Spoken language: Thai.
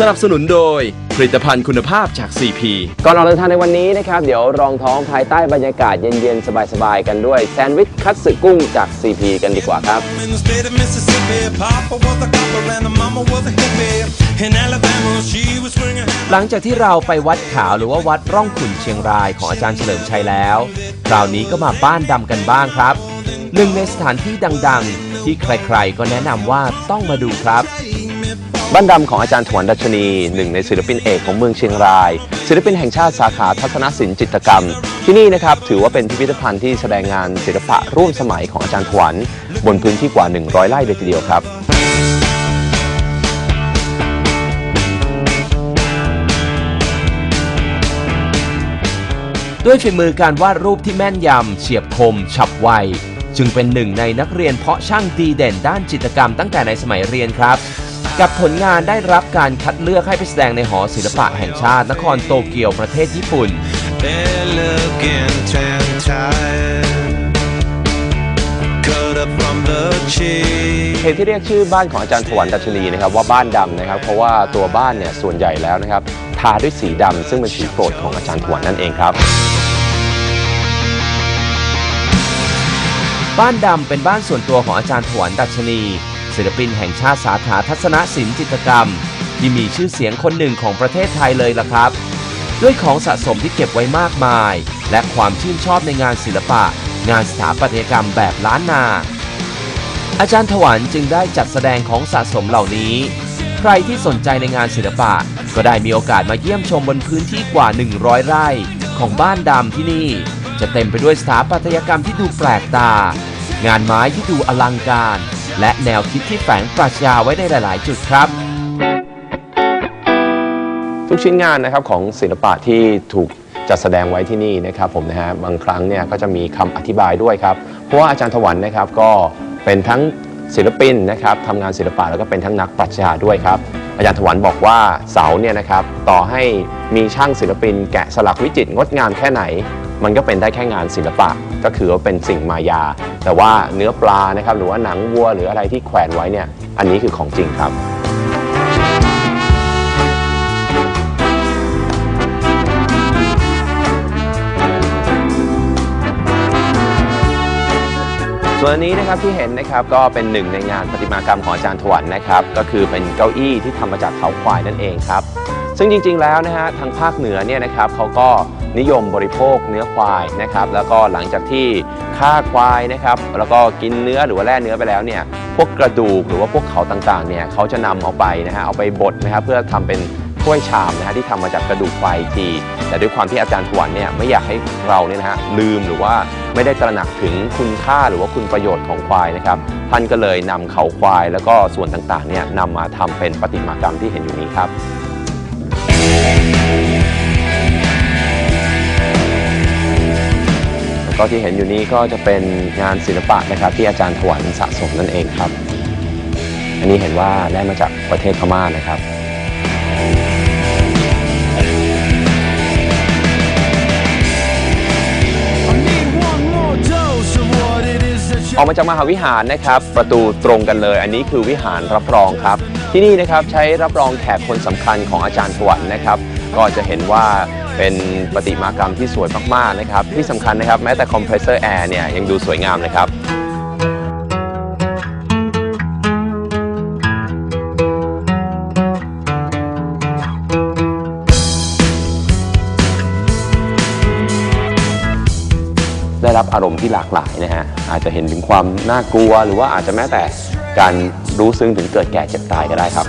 สนับสนุนโดยผลิตภัณฑ์คุณภาพจาก CP ก่อนออกเดินทางในวันนี้นะครับ เดี๋ยวรองท้องภายใต้บรรยากาศเย็น ๆ สบาย ๆ กันด้วย แซนด์วิชคัตสึกุ้งจาก CP กันดีกว่าครับ In the state of Mississippi, Papa was a copper and the mama was a hippie. In Alabama, she was swinging. หลังจากที่เราไปวัดขาวหรือว่าวัดร่องขุนเชียงรายของอาจารย์เฉลิมชัยแล้ว คราวนี้ก็มาบ้านดำกันบ้างครับ หนึ่งในสถานที่ดังๆ ที่ใครๆก็แนะนำว่าต้องมาดูครับ บ้านดำของอาจารย์ถวนดัชนีหนึ่งในศิลปินเอกของเมืองเชียงราย ศิลปินแห่งชาติสาขาทัศนศิลป์จิตรกรรม ที่นี่นะครับถือว่าเป็นพิพิธภัณฑ์ที่แสดงงานศิลปะร่วมสมัยของอาจารย์ถวนบนพื้นที่กว่า 100 ไร่เลยทีเดียวครับด้วยฝีมือการวาดรูปที่แม่นยำ เฉียบคม ฉับไว จึงเป็นหนึ่งในนักเรียนเพาะช่างดีเด่นด้านจิตรกรรมตั้งแต่ในสมัยเรียนครับ กับผลงานได้รับการคัดเลือกให้ไปแสดงในหอศิลปะแห่งชาติ นครโตเกียวประเทศญี่ปุ่น They're looking tan tired. Cut up from the cheek. เหตุที่เรียกชื่อบ้านของอาจารย์ถวันดัชนีนะครับว่าบ้านดำนะครับ เพราะว่าตัวบ้านเนี่ยส่วนใหญ่แล้วนะครับทาด้วยสีดำซึ่งเป็นสีโปรดของอาจารย์ถวันนั่นเองครับ บ้านดำเป็นบ้านส่วนตัวของอาจารย์ถวันดัชนี ศิลปินแห่งชาติสาขาทัศนศิลป์จิตรกรรม ที่มีชื่อเสียงคนหนึ่งของประเทศไทยเลยล่ะครับ ด้วยของสะสมที่เก็บไว้มากมาย และความชื่นชอบในงานศิลปะ งานสถาปัตยกรรมแบบล้านนา อาจารย์ถวันจึงได้จัดแสดงของสะสมเหล่านี้ ใครที่สนใจในงานศิลปะ ก็ได้มีโอกาสมาเยี่ยมชมบนพื้นที่กว่า 100 ไร่ของบ้านดำที่นี่ จะเต็มไปด้วยสถาปัตยกรรมที่ดูแปลกตา งานไม้ที่ดูอลังการ และแนวคิดที่แฝงปรัชญาไว้ในหลาย ๆ จุดครับ ทุกชิ้นงานนะครับของศิลปะที่ถูกจัดแสดงไว้ที่นี่นะครับผมนะฮะบางครั้งเนี่ยก็จะมีคำอธิบายด้วยครับเพราะว่าอาจารย์ถวันนะครับก็เป็นทั้งศิลปินนะครับทำงานศิลปะแล้วก็เป็นทั้งนักปรัชญาด้วยครับอาจารย์ถวันบอกว่าเสาเนี่ยนะครับต่อให้มีช่างศิลปินแกะสลักวิจิตรงดงามแค่ไหน มันก็เป็นได้แค่งานศิลปะ ก็คือว่าเป็นสิ่งมายา แต่ว่าเนื้อปลานะครับหรือว่าหนังวัวหรืออะไรที่แขวนไว้เนี่ยอันนี้คือของจริงครับส่วนนนี้นะครับที่เห็นนะครับก็เป็นหนึ่งในงานประติมากรรมของอาจารย์ถวันนะครับ ก็คือเป็นเก้าอี้ที่ทำมาจากเขาควายนั่นเองครับ ซึ่งจริงๆแล้วนะฮะทางภาคเหนือเนี่ยนะครับเขาก็นิยมบริโภคเนื้อควายนะครับแล้วก็หลังจากที่ฆ่าควายนะครับแล้วก็กินเนื้อหรือว่าแล่เนื้อไปแล้วเนี่ยพวกกระดูกหรือว่าพวกเขาต่างๆเนี่ยเขาจะนำเอาไปนะฮะเอาไปบดนะครับเพื่อทำเป็นถ้วยชามนะฮะที่ทำมาจากกระดูกควายอีกที แต่ด้วยความที่อาจารย์ถวันเนี่ยไม่อยากให้เราเนี่ยนะฮะลืมหรือว่าไม่ได้ตระหนักถึงคุณค่าหรือว่าคุณประโยชน์ของควายนะครับท่านก็เลยนำเขาควายแล้วก็ส่วนต่างๆเนี่ยนำมาทำเป็นประติมากรรมที่เห็นอยู่นี้ครับ ก็ที่เห็นอยู่นี้ก็จะเป็นงานศิลปะนะครับ ที่อาจารย์ถวันสะสมนั่นเองครับ อันนี้เห็นว่าได้มาจากประเทศพม่านะครับออกมาจากมหาวิหารนะครับ ประตูตรงกันเลย อันนี้คือวิหารรับรองครับ ที่นี่นะครับใช้รับรองแขกคนสำคัญของอาจารย์ถวันนะครับ ก็จะเห็นว่าเป็นประติมากรรมที่สวยมากๆนะครับ ที่สำคัญนะครับแม้แต่คอมเพรสเซอร์แอร์เนี่ยยังดูสวยงามเลยครับได้รับอารมณ์ที่หลากหลายนะฮะอาจจะเห็นถึงความน่ากลัว หรือว่าอาจจะแม้แต่การรู้ซึ้งถึงเกิดแก่เจ็บตายก็ได้ครับ